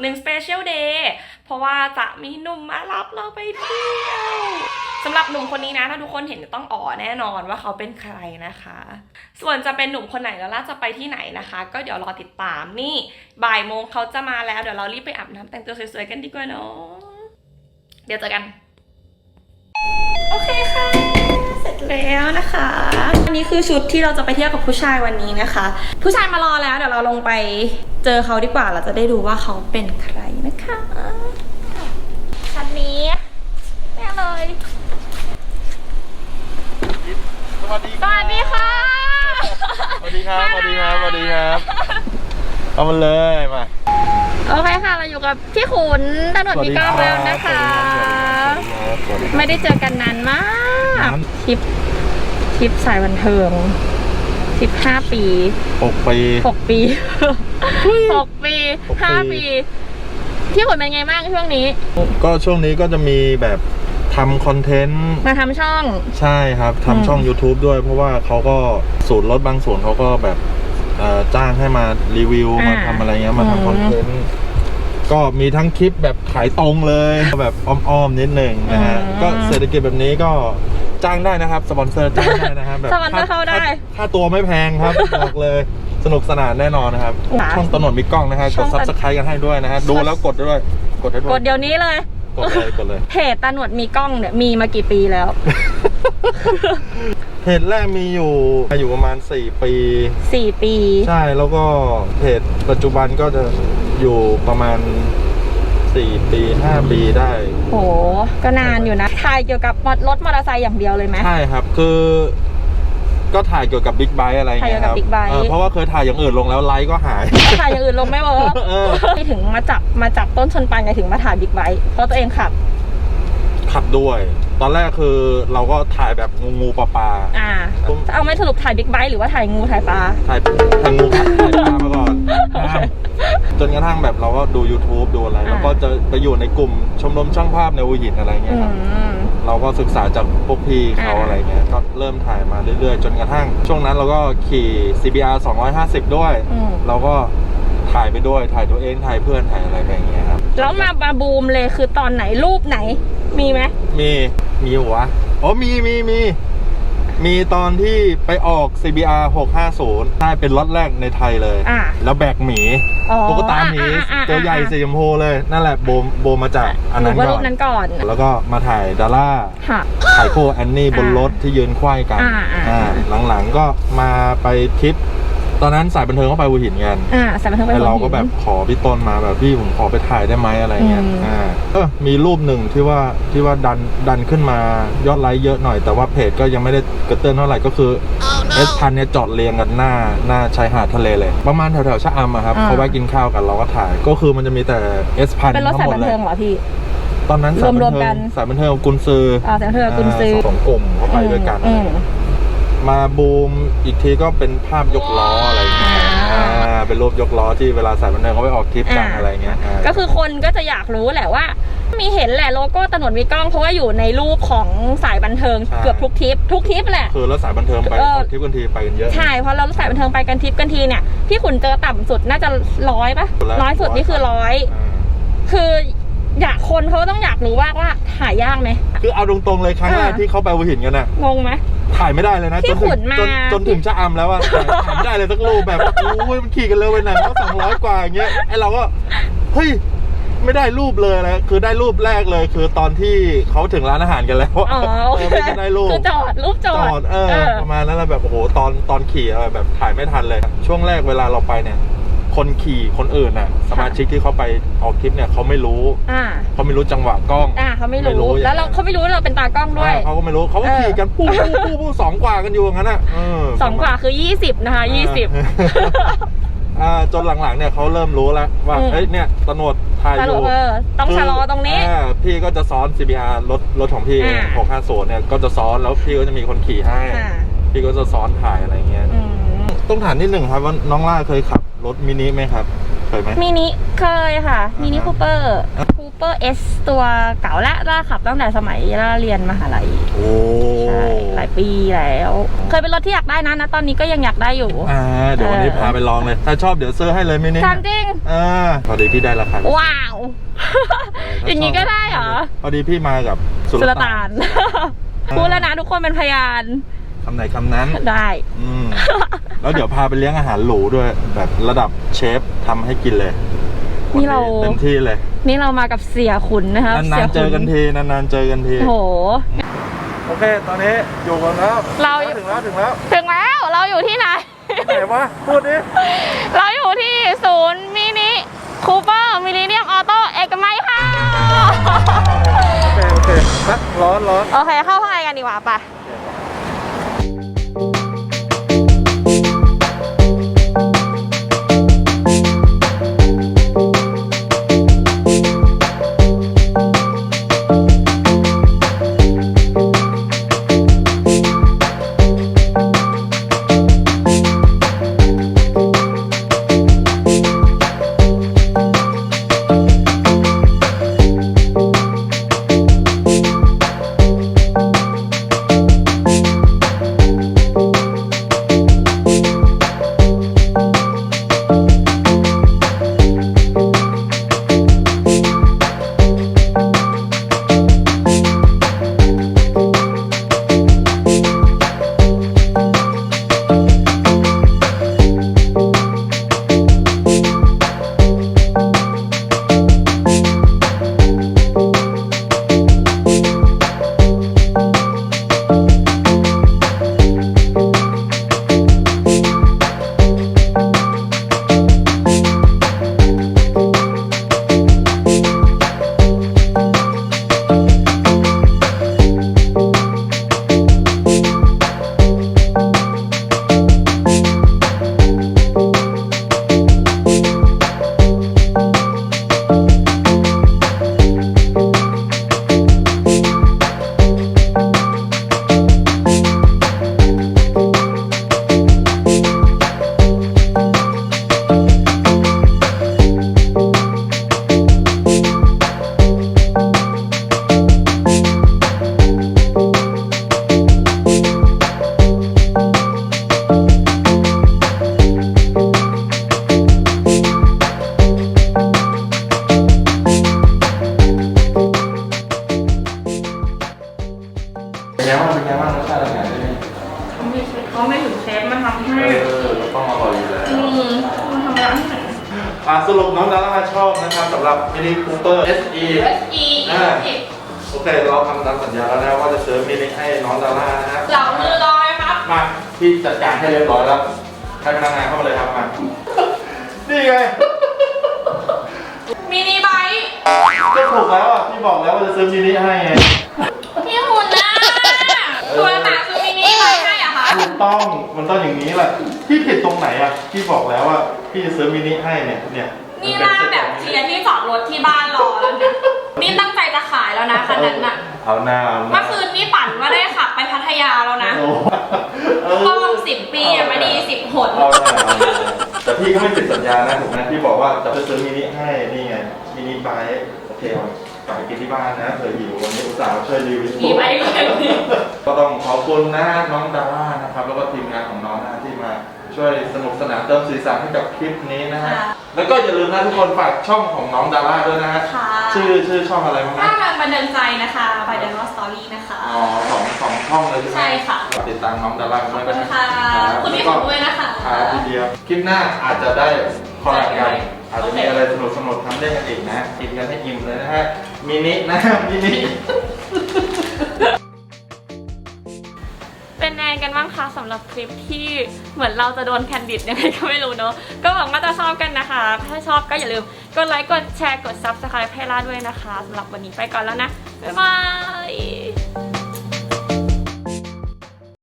หนึ่ง Special Day เพราะว่าจะมีหนุ่มมารับเราไปเที่ยวสำหรับหนุ่มคนนี้นะ ถ้าทุกคนเห็นจะต้องอ๋อแน่นอนว่าเขาเป็นใครนะคะ ส่วนจะเป็นหนุ่มคนไหนแล้วล่ะจะไปที่ไหนนะคะ ก็เดี๋ยวรอติดตามนี่ บ่ายโมงเขาจะมาแล้วเดี๋ยวเรารีบไปอาบน้ำแต่งตัวสวยๆกันดีกว่าเนาะเดี๋ยวเจอกัน โอเคค่ะ ร็จแล้วนะคะอันนี้คือชุดที่เราจะไปเที่ยวกับผู้ชายวันนี้นะคะ ผู้ชายมารอแล้วเดี๋ยวเราลงไปเจอเขาดีกว่าเราจะได้ดูว่าเขาเป็นใครนะคะคันนี้แน่เลยสวัสดีสวัสดีค่ะสวัสดีครับสวัสดีครับสวัสดีครับเอามาเลยมา โอเคค่ะ เราอยู่กับพี่ขุนตำรวจมีกล้องแล้วนะคะสวัสดีครับไม่ได้เจอกันนานมากนานทริปทริปสายบันเทิงทริปห้าปีหกปีหกปีหกปีหกปีห้าปีพี่ขุนเป็นไงบ้างช่วงนี้ ก็ช่วงนี้ก็จะมีแบบทำคอนเทนต์ มาทำช่อง ใช่ครับอืมทำช่อง YouTube ด้วยเพราะว่าเขาก็สูตรรถบางส่วนเขาก็แบบ เอ่อจ้างให้มารีวิวมาทำอะไรเงี้ยมาทำคอนเทนต์ก็มีทั้งคลิปแบบขายตรงเลยแบบอ้อมๆนิดหนึ่งนะฮะก็เศรษฐกิจแบบนี้ก็จ้างได้นะครับสปอนเซอร์จ้างได้นะครับแบบสปอนเซอร์เข้าได้ค่ค่าตัวไม่แพงครับ บอกเลยสนุกสนานแน่นอนนะครับค่ะช่องตำรวจมีกล้องนะฮะช่กอดงซับสไครต์กันให้ด้วยนะฮะดูแล้วกดด้วยกดให้ด้วยกดเดี๋ยวนี้เลย กดเลยกดเลย เพจตาหนวดมีกล้องเนี่ยมีมากี่ปีแล้ว เพจแรกมีอยู่อยู่ประมาณ 4 ปีสี่ปี ใช่แล้วก็เพจปัจจุบันก็จะอยู่ประมาณ 4 ปี 5 ปีได้ โห ก็นานอยู่นะ ถ่ายเกี่ยวกับรถมอเตอร์ไซค์อย่างเดียวเลยไหมใช่ครับ คือก็ถ่ายเกี่ยวกับบิ๊กไบค์อะไรอย่างเงี้ยครับถ่ายเกี่ยวกับ Big Bike เออเพราะว่าเคยถ่ายอย่างอื่นลงแล้วไลค์ก็หาย ถ่ายอย่างอื่นลงไม่เวิร์กเออไม่ถึงมาจับมาจับต้นชนปลายไงถึงมาถ่ายบิ๊กไบค์เพราะตัวเองขับ ขับด้วย ตอนแรกคือเราก็ถ่ายแบบงูงูปลาปลาอ่าเอาไม่สรุปถ่ายบิ๊กไบค์หรือว่าถ่ายงูถ่ายปลา ถ่ายถ่ายงูครับถ่ายปลามาก่อนจนกระทั่งแบบเราก็ดู YouTube ดูอะไร อ่า แล้วก็จะไปอยู่ในกลุ่มชมรมช่างภาพในหัวหินอะไรเงี้อืยครับม เราก็ศึกษาจากพวกพี่เขาอ่า อะไรเงี้ยก็เริ่มถ่ายมาเรื่อยๆ จนกระทั่ง ช่วงนั้นเราก็ขี่ CBR 250 ด้วย อืมเราก็ถ่ายไปด้วยถ่ายตัวเองถ่ายเพื่อนถ่ายอะไรไปอย่างเงี้ยครับ แล้วมามาบูมเลยคือตอนไหนรูปไหน มีไหมมีมีหัวะอ๋อมีมีมีมีตอนที่ไปออก CBR 650ได้เป็นรถแรกในไทยเลย อ่าแล้วแบกหมีอ๋อตุ๊กตาหมีอ่าอ่าอ่าตัวใหญ่สีชมพูเลย นั่นแหละโบมโบมมาจากอันนั้นหว่าก่รูอปน นั้นก่อนแล้วก็มาถ่ายดาร่า ค่ะ ถ่ายคู่แอนนี่บนรถที่ยืนควายกันอ่าอ่าอ่าหลังๆก็มาไปทริป ตอนนั้นสายบันเทิงก็ไปหัวหินกันอ่าสายบันเทิงไปแต่หัวเราหินก็แบบขอพี่ต้นมาแบบพี่ผมขอไปถ่ายได้ไหมอะไรเงี้ยอืมอ่าเออมีรูปหนึ่งที่ว่าที่ว่าดันดันขึ้นมายอดไลค์เยอะหน่อย แต่ว่าเพจก็ยังไม่ได้กระเตื้อนเท่าไหร่ก็คือเอสพันเนี่ยจอดเรียงกันหน้าหน้าชายหาดทะเลเลย ประมาณแถวๆชะอำอะครับอ่าเขาแวะกินข้าวกันเราก็ถ่ายก็คือมันจะมีแต่เอสพันเป็นรถทั้สายงหมบัดนเลเทิยงเหรอพี่ตอนนั้นสายบันรวมๆเทิกังนสายบันเทิงกุนซืออ่าสายบันเทิงกุนซือสองกลุ่มเขาไปด้วยกันอื มมาบูมอีกทีก็เป็นภาพยกล้ออะไรอย่างเงี้ยอ่า อ่าเป็นรูปยกล้อที่เวลาสายบันเทิงเขาไปออกทริปกันอ่า อะไรเงี้ยอ่าก็คือคนก็จะอยากรู้แหละว่า มีเห็นแหละโลโก้ตำรวจมีกล้องเพราะว่าอยู่ในรูปของสายบันเทิงเกือบทุกทริปทุกทริปแหละ คือแล้วสายบันเทิงไปเออ ออกทริปกันทีไปกันเยอะ ใช่เพราะเราสายบันเทิงไปกันทริปกันทีเนี่ยพี่ขุนเจอต่ำสุดน่าจะร้อยปะร้อยร้อยสุดนี่คือร้อยอ่า คืออยากคนเขาต้องอยากรู้ว่าว่าถ่ายยากไหม คือเอาตรงๆเลยครั้งแรกอ่า ที่เขาไปหัวหินกันน่ะงงไหม ถ่ายไม่ได้เลยนะที่จนถึขุงนมา จนจนถึงชะอำแล้วอะแต่ถ่ายไม่ได้เลยสักรูปแบบโอ้ยมันขี่กันเร็วไปไหนเขาสองร้อยกว่าอย่างเงี้ยไอเราก็เฮ้ยไม่ได้รูปเลยนะคือได้รูปแรกเลย คือตอนที่เขาถึงร้านอาหารกันแล้วอ๋อโอเอเคอไม่ได้รูป คือจอดรูปจจออด ดเออเออ ประมาณนั้นแหละแบบโอ้โหตอนตอนขี่อะแบบถ่ายไม่ทันเลย ช่วงแรกเวลาเราไปเนี่ย คนขี่คนอื่นน่ะ สมาชิกที่เขาไปออกทริปเนี่ยเขาไม่รู้อ่าเขาไม่รู้จังหวะกล้อง อ่าเขาไม่ไม่รู้รู้แล้วเราเขาไม่รู้ว่าเราเป็นตากล้องด้วยอ่าเขาก็ไม่รู้เขาก็เออ ขี่กันปู้ปู้ปู้ปู้สองกว่ากันอยู่อย่างนั้นอะเสองกว่าคือยี่สิบนะคะยี่สิบอ่าจนหลังๆเนี่ยเขาเริ่มรู้แล้วว่าอืมเอ้ยเนี่ยตำรวจถ่ายสอรุปยู่ เออต้องชะลอตรงนี้ อ่าพี่ก็จะซ้อน CBR รถรถของพี่เองอ่าของค่าโซนเนี่ยก็จะซ้อนแล้วพี่ก็จะมีคนขี่ให้ อ่าพี่ก็จะซ้อนถ่ายอะไรเงี้ย อืมต้องถามนิดหนึ่งครับว่าน้องล่าเคยขับ รถมินิไหมครับเคยไหม มินิเคยค่ะมินิอ่าฮะ คูเปอร์คูเปอร์เอสตัวเก่าและล่าขับตั้งแต่สมัยล่าเรียนมหาลัยโอ้ใช่หลายปีแล้ว เคยเป็นรถที่อยากได้นะนะตอนนี้ก็ยังอยากได้อยู่อ่าเดี๋ยววันนี้เออพาไปลองเลย ถ้าชอบเดี๋ยวซื้อให้เลยมินิทำจริงอ่าพอดีพี่ได้ราคาว้าวอย่างนี้ก็ได้เหรอ พอดีพี่มากับสุสุลลต่าต่านน พูดแล้วนะทุกคนเป็นพยานคำไหนคำนั้น ได้ อืม แล้วเดี๋ยวพาไปเลี้ยงอาหารหรูด้วย แบบระดับเชฟทำให้กินเลยนี่เรา เต็มที่เลย นี่เรามากับเสียขุนนะครับนานสียๆเจอกันทีนานๆเจอกันที โอ้โห โอเค ตอนนี้อยู่กันแล้วเรา ถึงแล้วถึงแล้วถึงแล้วเราอยู่ที่ไหน ไหนวะพูดดิเราอยู่ที่ศูนย์มินิคูเปอร์มิลเลนเนียมออโต้เอกมัยค่ะ โอเคโอเคฮะร้อนร้อนโอเคเข้าข้างในกันดีกว่าไปเไงบ้างเป็นไงบ้างรสชาติอาหารที่นี่เขาไม่ถึงเชฟมาทำให้เออต้องอร่อยอยู่แล้วอืมมันทำร้านที่ไหนอะสรุปน้องดาราชอบนะครับสำหรับมินิคูเปอร์ SE SE อ่าโอเค เราทำตามสัญญาแล้วนะว่าจะซื้อมินิให้น้องดารานะฮะเหล่ามือลอยครับ มาพี่จัดการให้เรียบร้อยแล้วให้พนักงานเข้ามาเลยครับมา นี่ไง มินิไบค์ก็ถูกแล้วอะพี่บอกแล้วว่าจะซื้อมินิให้ไง พี่หุ่นนะตัวหนาคือมินิไบค์ให้อะคะ ถูกต้องมันต้องอย่างนี้แหละพี่ผิดตรงไหนอะพี่บอกแล้วว่าพี่จะซื้อมินิให้เนี่ยเนี่ยนี่หน้าแบบเทียร์ที่จอดรถที่บ้านรอแล้วนะนี่ตั้งใจจะขายแล้วนะคันนั้นน่ะเอาหน้าเอาหเมื่น้าอคืนนี่ปั่นว่าได้ขับไปพัทยาแล้วนะโอ้เออต้อมสิบปีอะไม่ดีสิบหนเอาหน้าเอาหน้าแต่พี่ก็ไม่ติดสัญญานะถูกไหมพี่บอกว่าจะไปซื้อมินิให้นี่ไงมินิไบค์โอ เคเอากลับไปกินที่บ้านนะเผื่อหิววันนี้อุตส่าห์ช่วยรีวิว มีไบค์เลยก็ต้องขอบคุณนะน้องดาร่านะครับ แล้วก็ทีมงานของน้องนะที่มาช่วยสนุกสนานเติมสีสันให้กับคลิปนี้นะฮะ ค่ะ แล้วก็อย่าลืมนะทุกคนฝากช่องของน้องดาร่าด้วยนะฮะ ค่ะชื่อชื่อช่องอะไรบ้างถ้านะมันบันเทิงใจนะคะบายเดนวอสตอรี่นะคะ อ๋อสองสองช่องเลยใช่ไหมใช่ค่ะฝากติดตามน้องดาร่ากันขอบด้วยคุณนะค่ะ รับคุณพี่แล้วฝก็นด้วยนะคะ ครับทีเดียวคลิปหน้าอาจจะได้คอลแลบกัน อาจจะมีอะไรสนุกสนุกทำเล่นกันอีกนะกินกันให้อิ่มเลยนะฮะมินินะมินิเป็นไงกันบ้างคะสำหรับคลิปที่เหมือนเราจะโดนแคนดิดยังไงก็ไม่รู้เนอะก็หวังว่าจะชอบกันนะคะ ถ้าชอบก็อย่าลืมกดไลค์กดแชร์กด subscribe ให้ล่าด้วยนะคะสำหรับวันนี้ไปก่อนแล้วนะบ๊ายบาย